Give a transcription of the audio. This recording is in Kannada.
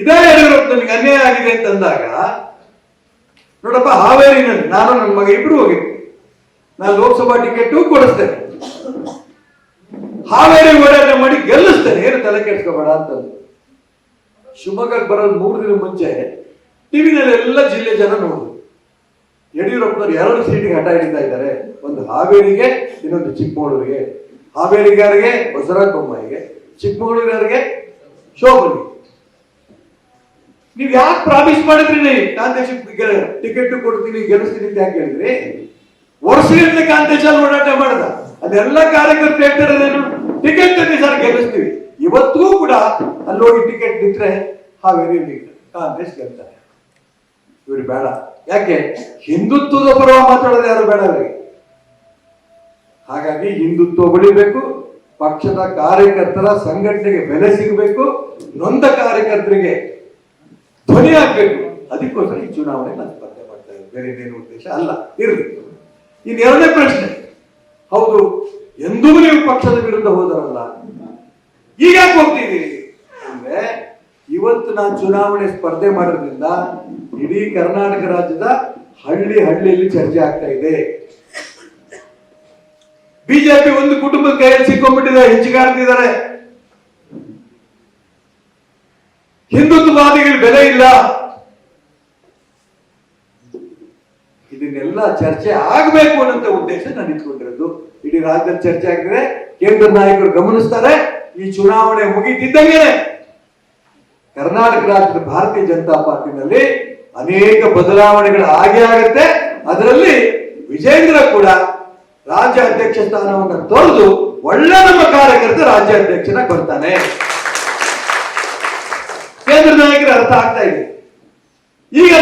ಇದೇ ಯಡಿಯೂರಪ್ಪ ನನಗೆ ಅನ್ಯಾಯ ಆಗಿದೆ ಅಂತಂದಾಗ, ನೋಡಪ್ಪ, ಹಾವೇರಿನಲ್ಲಿ ನಾನು ನನ್ನ ಮಗ ಇಬ್ರು ಹೋಗಿದ್ದೆ. ನಾನು ಲೋಕಸಭಾ ಟಿಕೆಟ್ ಕೊಡಿಸ್ತೇನೆ. ಹಾವೇರಿ ಓಡಾಟ ಮಾಡಿ ಗೆಲ್ಲಿಸ್ತೇನೆ. ಏನು ತಲೆ ಕೆಡ್ಸ್ಕೋಬೇಡ ಅಂತಂದು. ಶಿವಮೊಗ್ಗಕ್ಕೆ ಬರೋದು ಮೂರು ದಿನ ಮುಂಚೆ, ಟಿವಿನಲ್ಲಿ ಎಲ್ಲ ಜಿಲ್ಲೆ ಜನ ನೋಡುದು ಯಡಿಯೂರಪ್ಪನವ್ರು ಎರಡು ಸೀಟಿಗೆ ಹಠ ಹಿಡಿತಾ ಇದ್ದಾರೆ. ಒಂದು ಹಾವೇರಿಗೆ, ಇನ್ನೊಂದು ಚಿಕ್ಕಮಗಳೂರಿಗೆ. ಹಾವೇರಿಗಾರಿಗೆ, ಬಸವರಾಜ ಬೊಮ್ಮಾಯಿಗೆ. ಚಿಕ್ಕಮಗಳೂರಿಗೆ ಶೋಭನಿಗೆ. ನೀವ್ ಯಾಕೆ ಪ್ರಾಮಿಸ್ ಮಾಡಿದ್ರಿ ಕಾಂತೇಶ್ ಟಿಕೆಟ್ ಕೊಡ್ತೀನಿ, ಗೆಲ್ಲಿಸ್ತೀನಿ ಅಂತ ಯಾಕೆ ಹೇಳಿದ್ರಿ? ವರ್ಷಗಳಿಂದ ಕಾಂತೇಶ್ ಓಡಾಟ ಮಾಡದ. ಅದೆಲ್ಲ ಕಾರ್ಯಕರ್ತರು ಹೇಳ್ತಾರೇನು ಟಿಕೆಟ್ ತಂದೆ ಸರ್, ಗೆಲ್ಲಿಸ್ತೀವಿ. ಇವತ್ತೂ ಕೂಡ ಅಲ್ಲಿ ಹೋಗಿ ಟಿಕೆಟ್ ನಿಂತ್ರೆ ಹಾವೇರಿ ಕಾಂಗ್ರೆಸ್ ಗೆಲ್ತಾರೆ. ಇವ್ರು ಬೇಡ. ಯಾಕೆ? ಹಿಂದುತ್ವದ ಪರ ಮಾತಾಡೋದು ಯಾರು ಬೇಡ ಅವರಿಗೆ? ಹಾಗಾಗಿ ಹಿಂದುತ್ವ ಬೆಳಿಬೇಕು, ಪಕ್ಷದ ಕಾರ್ಯಕರ್ತರ ಸಂಘಟನೆಗೆ ಬೆಲೆ ಸಿಗಬೇಕು, ನೊಂದ ಕಾರ್ಯಕರ್ತರಿಗೆ ಧ್ವನಿ ಆಗ್ಬೇಕು ಅದಕ್ಕೋಸ್ಕರ ಈ ಚುನಾವಣೆ ನಾನು ಸ್ಪರ್ಧೆ ಮಾಡ್ತಾ ಇದ್ದೀನಿ ಬೇರೆ ಉದ್ದೇಶ? ಅಲ್ಲ, ಇರಲಿ. ಇನ್ನು ಎರಡನೇ ಪ್ರಶ್ನೆ. ಹೌದು, ಎಂದೂ ನೀವು ಪಕ್ಷದ ವಿರುದ್ಧ ಹೋದರಲ್ಲ. ಈಗ ಯಾಕೆ ಹೋಗ್ತಿದ್ದೀರಿ ಅಂದ್ರೆ ಇವತ್ತು ನಾನು ಚುನಾವಣೆ ಸ್ಪರ್ಧೆ ಮಾಡೋದ್ರಿಂದ ಇಡೀ ಕರ್ನಾಟಕ ರಾಜ್ಯದ ಹಳ್ಳಿ ಹಳ್ಳಿಯಲ್ಲಿ ಚರ್ಚೆ ಆಗ್ತಾ ಇದೆ. ಬಿಜೆಪಿ ಒಂದು ಕುಟುಂಬದ ಕೈಯಲ್ಲಿ ಸಿಕ್ಕೊಂಡ್ಬಿಟ್ಟಿದೆ ಹೆಚ್ಚಿಗಾಡ್ತಿದ್ದಾರೆ ಬೆಲೆ ಇಲ್ಲ? ಇದನ್ನೆಲ್ಲ ಚರ್ಚೆ ಆಗಬೇಕು ಅನ್ನೋ ಉದ್ದೇಶ ನಾನು ಇಟ್ಕೊಂಡಿರೋದು. ಇಡೀ ರಾಜ್ಯದಲ್ಲಿ ಚರ್ಚೆ ಆಗಿದ್ರೆ ಕೇಂದ್ರ ನಾಯಕರು ಗಮನಿಸ್ತಾರೆ. ಈ ಚುನಾವಣೆ ಮುಗಿತಿದ್ದಂಗೆ ಕರ್ನಾಟಕ ರಾಜ್ಯದ ಭಾರತೀಯ ಜನತಾ ಪಾರ್ಟಿನಲ್ಲಿ ಅನೇಕ ಬದಲಾವಣೆಗಳು ಆಗೇ ಆಗುತ್ತೆ. ಅದರಲ್ಲಿ ವಿಜೇಂದ್ರ ಕೂಡ ರಾಜ್ಯ ಅಧ್ಯಕ್ಷ ಸ್ಥಾನವನ್ನು ತೊರೆದು ಒಳ್ಳೆ ನಮ್ಮ ಕಾರ್ಯಕರ್ತ ರಾಜ್ಯ ಕೊಡ್ತಾನೆ ಕೇಂದ್ರ ನಾಯಕರ ಅರ್ಥ ಆಗ್ತಾ ಇದೆ. ಈಗ